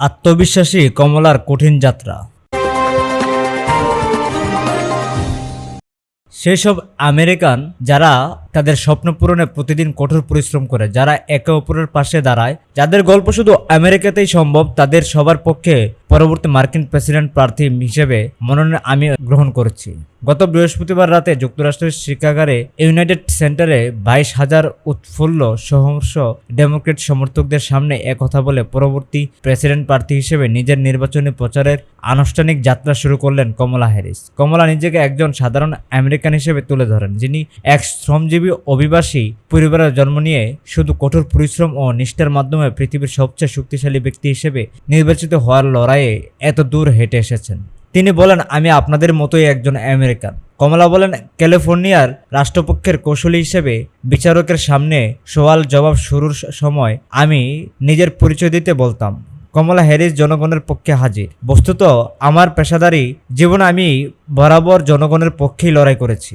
আত্মবিশ্বাসী কমলার কঠিন যাত্রা। সেই সব আমেরিকান যারা তাদের স্বপ্ন পূরণে প্রতিদিন কঠোর পরিশ্রম করে, যারা একে অপরের পাশে দাঁড়ায়, যাদের গল্প শুধু আমেরিকাতেই সম্ভব, তাদের সবার পক্ষে পরবর্তী মার্কিন প্রেসিডেন্ট প্রার্থী হিসেবে মনোনয়ন আমি গ্রহণ করেছি। গত বৃহস্পতিবার রাতে যুক্তরাষ্ট্রের শিকাগারে ইউনাইটেড সেন্টারে বাইশ হাজার উৎফুল্ল সহর্ষ ডেমোক্রেট সমর্থকদের সামনে কথা বলে পরবর্তী প্রেসিডেন্ট প্রার্থী হিসেবে নিজের নির্বাচনী প্রচারের আনুষ্ঠানিক যাত্রা শুরু করলেন কমলা হ্যারিস। কমলা নিজেকে একজন সাধারণ আমেরিকান হিসেবে তুলে ধরেন, যিনি এক শ্রমজীবী অভিবাসী পরিবারের জন্ম নিয়ে শুধু কঠোর পরিশ্রম ও নিষ্ঠার মাধ্যমে পৃথিবীর সবচেয়ে শক্তিশালী ব্যক্তি হিসেবে নির্বাচিত হওয়ার লড়াইয়ে এত দূর হেঁটে এসেছেন। তিনি বলেন, আমি আপনাদের মতোই একজন আমেরিকান। কমলা বলেন, ক্যালিফোর্নিয়ার রাষ্ট্রপক্ষের কৌশলী হিসেবে বিচারকের সামনে সওয়াল জবাব শুরুর সময় আমি নিজের পরিচয় দিতে বলতাম। কমলা হ্যারিস জনগণের পক্ষে হাজির। বস্তুত, আমার পেশাদারি জীবনে আমি বরাবর জনগণের পক্ষেই লড়াই করেছি।